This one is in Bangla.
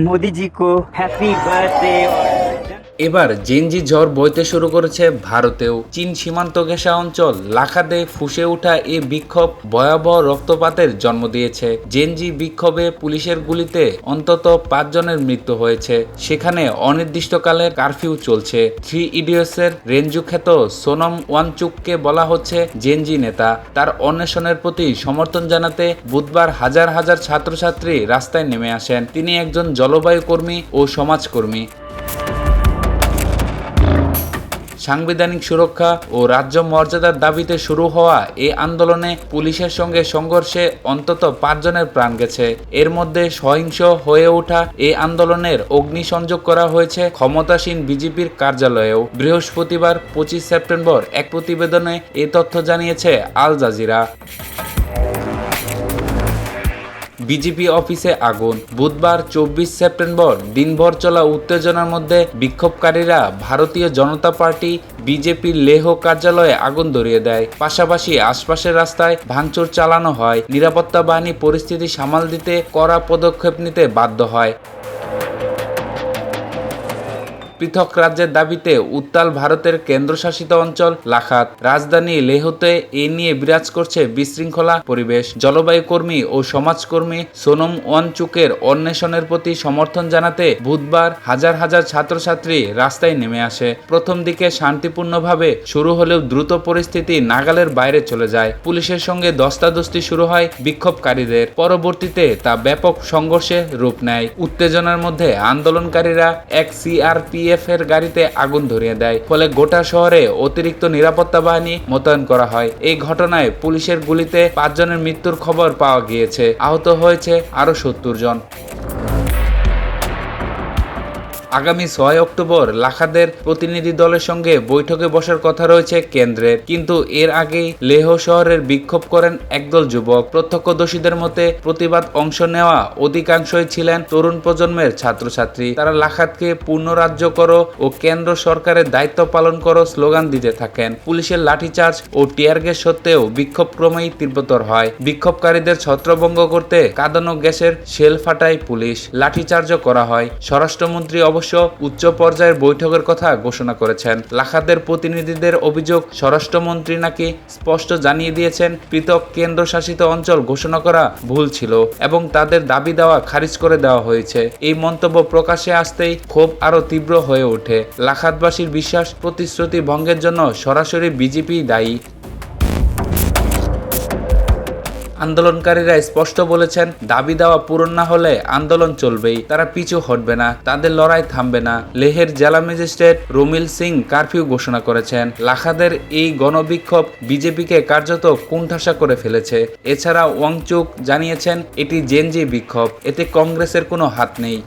मोदी जी को हैप्पी बर्थडे এবার জেনজি ঝড় বইতে শুরু করেছে ভারতেও। চীন সীমান্ত ঘেঁষা অঞ্চল লাখাতে ফুসে ওঠা এই বিক্ষোভ ভয়াবহ রক্তপাতের জন্ম দিয়েছে। জেনজি বিক্ষোভে পুলিশের গুলিতে অন্তত পাঁচজনের মৃত্যু হয়েছে। সেখানে অনির্দিষ্টকালের কারফিউ চলছে। থ্রি রেঞ্জু খ্যাত সোনম ওয়ানচুককে বলা হচ্ছে জেনজি নেতা। তার অন্বেষণের প্রতি সমর্থন জানাতে বুধবার হাজার হাজার ছাত্রছাত্রী রাস্তায় নেমে আসেন। তিনি একজন জলবায়ু কর্মী ও সমাজকর্মী। সাংবিধানিক সুরক্ষা ও রাজ্য মর্যাদার দাবিতে শুরু হওয়া এ আন্দোলনে পুলিশের সঙ্গে সংঘর্ষে অন্তত পাঁচজনের প্রাণ গেছে। এর মধ্যে সহিংস হয়ে ওঠা এ আন্দোলনের অগ্নিসংযোগ করা হয়েছে ক্ষমতাসীন বিজেপির কার্যালয়েও। বৃহস্পতিবার পঁচিশ সেপ্টেম্বর এক প্রতিবেদনে এ তথ্য জানিয়েছে আল জাজিরা। বিজেপি অফিসে আগুন। বুধবার চব্বিশ সেপ্টেম্বর দিনভর চলা উত্তেজনার মধ্যে বিক্ষোভকারীরা ভারতীয় জনতা পার্টি বিজেপির লেহ কার্যালয়ে আগুন ধরিয়ে দেয়। পাশাপাশি আশপাশের রাস্তায় ভাঙচুর চালানো হয়। নিরাপত্তা বাহিনী পরিস্থিতি সামাল দিতে কড়া পদক্ষেপ নিতে বাধ্য হয়। পৃথক রাজ্যের দাবিতে উত্তাল ভারতের কেন্দ্রশাসিত অঞ্চল লাখাত। রাজধানী লেহতে এ নিয়ে বিরাজ করছে বিশৃঙ্খলা পরিবেশ। জলবায়ু কর্মী ও সমাজকর্মী সোনম ওয়ানচুকের অন্বেষণের প্রতি সমর্থন জানাতে বুধবার হাজার হাজার ছাত্রছাত্রী রাস্তায় নেমে আসে। প্রথম দিকে শান্তিপূর্ণভাবে শুরু হলেও দ্রুত পরিস্থিতি নাগালের বাইরে চলে যায়। পুলিশের সঙ্গে দস্তাদস্তি শুরু হয় বিক্ষোভকারীদের। পরবর্তীতে তা ব্যাপক সংঘর্ষে রূপ নেয়। উত্তেজনার মধ্যে আন্দোলনকারীরা এক সিআরপিএফ এর গাড়িতে আগুন ধরিয়ে দেয়। ফলে গোটা শহরে অতিরিক্ত নিরাপত্তা বাহিনী মোতায়েন করা হয়। এই ঘটনায় পুলিশের গুলিতে পাঁচজনের মৃত্যুর খবর পাওয়া গিয়েছে। আহত হয়েছে আরও সত্তর জন। আগামী ছয় অক্টোবর লাখাদের প্রতিনিধি দলের সঙ্গে বৈঠকে বসার কথা রয়েছে কেন্দ্রের। কিন্তু এর আগেই লেহ শহরের বিক্ষোভ করেন একদল যুবক। প্রত্যক্ষদর্শীদের মতে প্রতিবাদ অংশ নেওয়া অধিকাংশই ছিলেন তরুণ প্রজন্মের ছাত্রছাত্রী। তারা লাখাতকে পূর্ণ রাজ্য করো ও কেন্দ্র সরকারের দায়িত্ব পালন করো স্লোগান দিতে থাকেন। পুলিশের লাঠিচার্জ ও টিয়ার গ্যাস সত্ত্বেও বিক্ষোভ ক্রমেই তীব্রতর হয়। বিক্ষোভকারীদের ছত্রভঙ্গ করতে কাঁদানো গ্যাসের শেল ফাটায় পুলিশ। লাঠিচার্জও করা হয়। স্বরাষ্ট্রমন্ত্রী অবশ্য উচ্চ পর্যায়ের বৈঠকের কথা ঘোষণা করেছেন। লাখাদের প্রতিনিধিদের অভিযোগ, স্বরাষ্ট্রমন্ত্রী নাকি স্পষ্ট জানিয়ে দিয়েছেন, পৃথক কেন্দ্রশাসিত অঞ্চল ঘোষণা করা ভুল ছিল এবং তাদের দাবি দেওয়া খারিজ করে দেওয়া হয়েছে। এই মন্তব্য প্রকাশে আসতেই ক্ষোভ আরও তীব্র হয়ে ওঠে। লাখাতবাসীর বিশ্বাস, প্রতিশ্রুতি ভঙ্গের জন্য সরাসরি বিজেপি দায়ী। আন্দোলনকারীরা স্পষ্ট বলেছেন, দাবি দেওয়া পূরণ না হলে আন্দোলন চলবেই। তারা পিছু হটবে না, তাদের লড়াই থামবে না। লেহের জেলা ম্যাজিস্ট্রেট রুমিল সিং কারফিউ ঘোষণা করেছেন, লাখাদের এই গণবিক্ষোভ বিজেপিকে কার্যত কুণ্ঠাসা করে ফেলেছে। এছাড়া ওয়াংচুক জানিয়েছেন, এটি জেনজি বিক্ষোভ, এতে কংগ্রেসের কোনো হাত নেই।